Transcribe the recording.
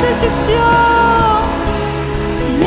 주십시오. 예